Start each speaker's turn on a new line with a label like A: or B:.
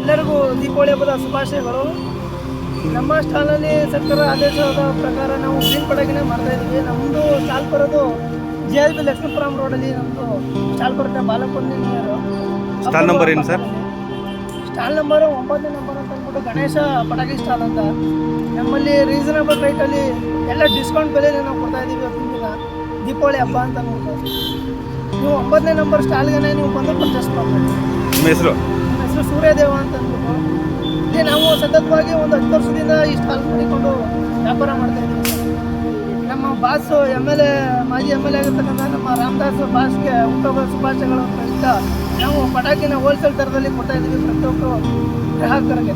A: ಎಲ್ಲರಿಗೂ ದೀಪಾವಳಿ ಹಬ್ಬದ ಶುಭಾಶಯಗಳು. ನಮ್ಮ ಸ್ಟಾಲ್ನಲ್ಲಿ ಸರ್ಕಾರ ಆದೇಶದ ಪ್ರಕಾರ ನಾವು ಗ್ರೀನ್ ಪಟಾಕಿನೇ ಮಾಡ್ತಾ ಇದ್ದೀವಿ ನಮ್ಮದು ಸ್ಟಾಲ್ ಬರೋದು ಜೆ ಎಲ್ ಬಿ ಲಕ್ಷ್ಮೀಪುರಂ ರೋಡಲ್ಲಿ ನಮ್ಮದು ಸ್ಟಾಲ್ ಬರುತ್ತೆ
B: ಸ್ಟಾಲ್ ನಂಬರ್ ಏನು ಸರ್?
A: ಸ್ಟಾಲ್ ನಂಬರು ಒಂಬತ್ತನೇ ನಂಬರ್ ಅಂತ ಅಂದ್ಬಿಟ್ಟು ಗಣೇಶ ಪಟಾಕಿ ಸ್ಟಾಲ್ ಅಂತ. ನಮ್ಮಲ್ಲಿ ರೀಸನಬಲ್ ರೇಟಲ್ಲಿ ಎಲ್ಲ ಡಿಸ್ಕೌಂಟ್ ಬೆಲೆಯಲ್ಲಿ ನಾವು ಕೊಡ್ತಾ ಇದ್ದೀವಿ ಅಂತಿಲ್ಲ ದಿನ. ದೀಪಾವಳಿ ಹಬ್ಬ ಅಂತ ನೋಡ್ಬೋದು ನೀವು ಒಂಬತ್ತನೇ ನಂಬರ್ ಸ್ಟಾಲ್ಗೆ ನೀವು ಬಂದು ಪರ್ಚೇಸ್ ಮಾಡ್ಬೋದು.
B: ನಿಮ್ಮ ಹೆಸರು?
A: ನಮ್ಮ ಹೆಸರು ಸೂರ್ಯದೇವ ಅಂತ ಅಂದ್ಬಿಟ್ಟು. ಇಲ್ಲಿ ನಾವು ಸತತವಾಗಿ ಒಂದು ಹತ್ತು ವರ್ಷದಿಂದ ಈ ಸ್ಟಾಲ್ ಮಾಡಿಕೊಂಡು ವ್ಯಾಪಾರ ಮಾಡ್ತಾ ಇದ್ದೀವಿ ನಮ್ಮ ಬಾಸು ಎಂ ಎಲ್ ಎ, ಮಾಜಿ ಎಂ ಎಲ್ ಎ ಆಗಿರ್ತಕ್ಕಂಥ ನಮ್ಮ ರಾಮದಾಸ್ ಬಾಸ್ಗೆ ಹುಟ್ಟೋಗ ಶುಭಾಶಯಗಳು ಅಂತ ನಾವು ಪಟಾಕಿನ ಹೋಲ್ಸೇಲ್ ದರದಲ್ಲಿ ಕೊಡ್ತಾ ಇದ್ದೀವಿ ಪ್ರತಿಯೊಬ್ಬರು ಗ್ರಾಹಕರಿಗೆ.